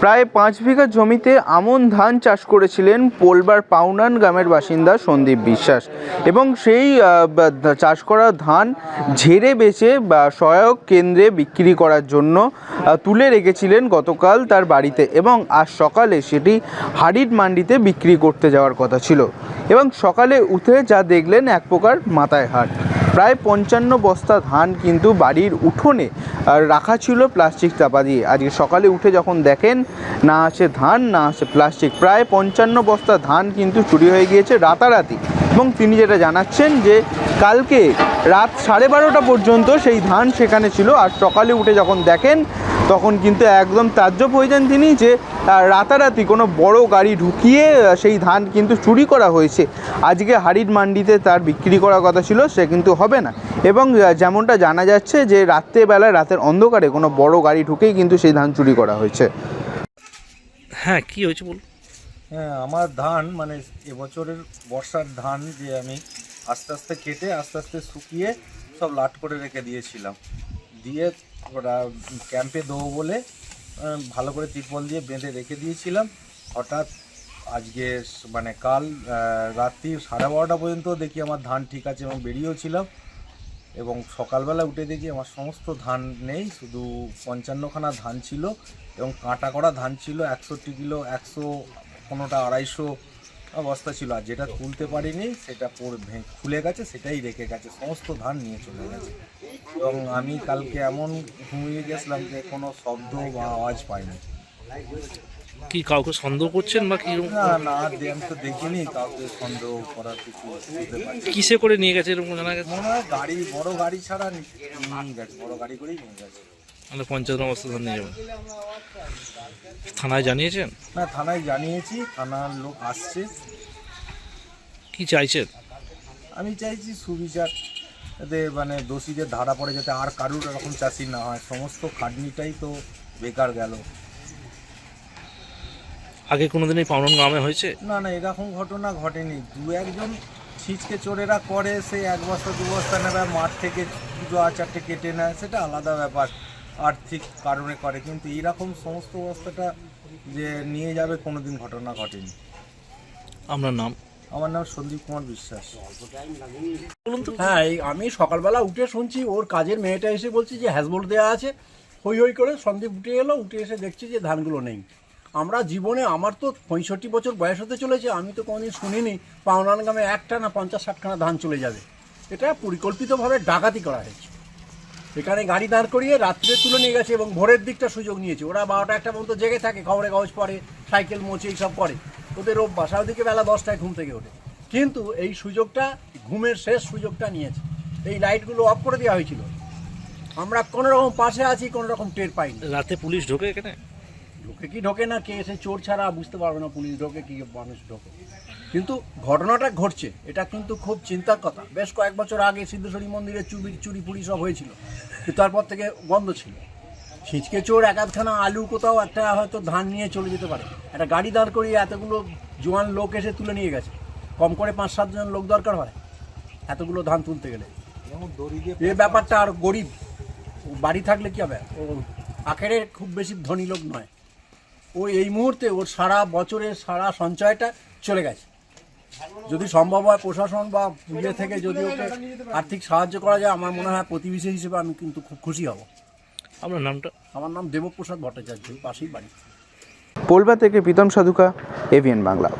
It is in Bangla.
প্রায় পাঁচ বিঘা জমিতে আমন ধান চাষ করেছিলেন পোলবার পাউনান গ্রামের বাসিন্দা সন্দীপ বিশ্বাস। এবং সেই চাষ করা ধান ঝেড়ে বেচে, বা, সহায়ক কেন্দ্রে বিক্রি করার জন্য তুলে রেখেছিলেন গতকাল তার বাড়িতে। এবং আজ সকালে সেটি হাডিড মান্ডিতে বিক্রি করতে যাওয়ার কথা ছিল। এবং সকালে উঠে যা দেখলেন, এক প্রকার মাথায় হাট প্রায় পঞ্চান্ন বস্তা ধান কিন্তু বাড়ির উঠোনে রাখা ছিল প্লাস্টিক চাপা দিয়ে। আজকে সকালে উঠে যখন দেখেন, না আছে ধান, না আছে প্লাস্টিক, প্রায় পঞ্চান্ন বস্তা ধান কিন্তু চুরি হয়ে গিয়েছে রাতারাতি। এবং তিনি যেটা জানাচ্ছেন যে, কালকে রাত সাড়ে বারোটা পর্যন্ত সেই ধান সেখানে ছিল। আর সকালে উঠে যখন দেখেন তখন কিন্তু একদম তাজ্জব হয়ে যান তিনি যে রাতারাতি কোনো বড় গাড়ি ঢুকিয়ে সেই ধান কিন্তু চুরি করা হয়েছে। আজকে হাড়ির মান্ডিতে তার বিক্রি করার কথা ছিল সে কিন্তু হবে না। এবং যেমনটা জানা যাচ্ছে যে রাত্রেবেলায় রাতের অন্ধকারে কোনো বড় গাড়ি ঢুকেই কিন্তু সেই ধান চুরি করা হয়েছে। হ্যাঁ কি হয়েছে বল হ্যাঁ আমার ধান মানে এবছরের বর্ষার ধান যে আমি আস্তে আস্তে কেটে আস্তে আস্তে শুকিয়ে সব লাট করে রেখে দিয়েছিলাম। দিয়ে ওরা ক্যাম্পে দেবো বলে ভালো করে তিরপল দিয়ে বেঁধে রেখে দিয়েছিলাম। হঠাৎ আজকে মানে কাল রাত্রি সাড়ে বারোটা পর্যন্ত দেখি আমার ধান ঠিক আছে এবং বেরিয়েও ছিলাম এবং সকালবেলা উঠে দেখি আমার সমস্ত ধান নেই, শুধু পঞ্চান্নখানা ধান ছিল এবং কাঁটা করা ধান ছিল, একষট্টি কিলো, একশো কোনোটা আড়াইশো বস্তা ছিল আর যেটা তুলতে পারিনি সেটা খুলে গেছে সেটাই রেখে গেছে সমস্ত ধান নিয়ে চলে গেছে। এবং আমি কালকে এমন ঘুমিয়ে গেছিলাম যে কোনো শব্দ বা আওয়াজ পাইনি। কি কাউকে সন্দেহ করছেন বা কি? না না আমি তো দেখিনি কাউকে সন্দেহ করার কিছু কিসে করে নিয়ে গেছে এরকম জানা গেছে? মনে হয় গাড়ি বড় গাড়ি ছাড়া নিয়ে গেছে বড় গাড়ি করেই নিয়ে গেছে। মানে পঞ্চায়েত অবস্থা ধরে নিয়ে যাব। থানায় জানিয়েছেন? না থানায় জানিয়েছি থানার লোক আসছে। কি চাইছেন? আমি চাইছি সুবিচার যাতে মানে দোষীদের ধারা পড়ে যাতে আর কারুর এরকম চাষি না হয়। সমস্ত খাটনিটাই তো বেকার গেল। আগে কোনোদিন এই পাউনন গ্রামে হয়েছে? না না এরকম ঘটনা ঘটেনি। দু একজন ছিচকে চোরেরা করে সে এক বস্তা দু বস্তা নেবে মাঠ থেকে দুটো আর চারটে কেটে নেয় সেটা আলাদা ব্যাপার। আর্থিক কারণে করে কিন্তু এইরকম সমস্ত অবস্থাটা যে নিয়ে যাবে কোনোদিন ঘটনা ঘটেনি। আপনার নাম? আমার নাম সন্দীপ কুমার বিশ্বাস। বলুন তো। হ্যাঁ এই আমি সকালবেলা উঠে শুনছি ওর কাজের মেয়েটা এসে বলছি যে হ্যাজবোল্ট দেওয়া আছে। হই হই করে সন্দীপ উঠে এলো উঠে এসে দেখছি যে ধানগুলো নেই। আমরা জীবনে আমার তো পঁয়ষট্টি বছর বয়স হতে চলেছে আমি তো কোনোদিন শুনিনি পাওনান গ্রামে একটা না পঞ্চাশ ষাটখানা ধান চলে যাবে। এটা পরিকল্পিতভাবে ডাকাতি করা হয়েছে। এখানে গাড়ি দাঁড় করিয়ে রাত্রে তুলে নিয়ে গেছে এবং ভোরের দিকটা সুযোগ নিয়েছে। ওরা বারোটা একটা পর্যন্ত জেগে থাকে, খবরে কাগজ পড়ে, সাইকেল মোচে এইসব করে। ওদের অভ্যাস। ওদিকে বেলা দশটায় ঘুম থেকে ওঠে। কিন্তু এই সুযোগটা, ঘুমের শেষ সুযোগটা নিয়েছে। এই লাইটগুলো অফ করে দেওয়া হয়েছিল। আমরা কোনো রকম পাশে আছি কোনো রকম টের পাইনি। রাতে পুলিশ ঢোকে এখানে? ঢোকে কি ঢোকে না কে এসে চোর ছাড়া বুঝতে পারবে না পুলিশ ঢোকে কি মানুষ ঢোকে? কিন্তু ঘটনাটা ঘটছে এটা কিন্তু খুব চিন্তার কথা। বেশ কয়েক বছর আগে সিদ্ধেশ্বরী মন্দিরে চুরি চুরি পুরি সব হয়েছিল কিন্তু তারপর থেকে বন্ধ ছিল। ছিচকে চোর এক আধখানা আলু কোথাও একটা হয়তো ধান নিয়ে চলে যেতে পারে। একটা গাড়ি দাঁড় করিয়ে এতগুলো জোয়ান লোক এসে তুলে নিয়ে গেছে। কম করে পাঁচ সাতজন লোক দরকার হয় এতগুলো ধান তুলতে গেলে। এ ব্যাপারটা আর গরিব বাড়ি থাকলে কি হবে? ও আখেরে খুব বেশি ধনী লোক নয়। ও এই মুহূর্তে ওর সারা বছরের সারা সঞ্চয়টা চলে গেছে। যদি সম্ভব হয় প্রশাসন বা পুজো থেকে যদি ওকে আর্থিক সাহায্য করা যায় আমার মনে হয় প্রতিবেশী হিসেবে আমি কিন্তু খুব খুশি হব। আপনার নামটা? আমার নাম দেবপ্রসাদ ভট্টাচার্য পাশেই বাড়ি। পোলবা থেকে প্রীতম সাধুকা এভিএন বাংলা।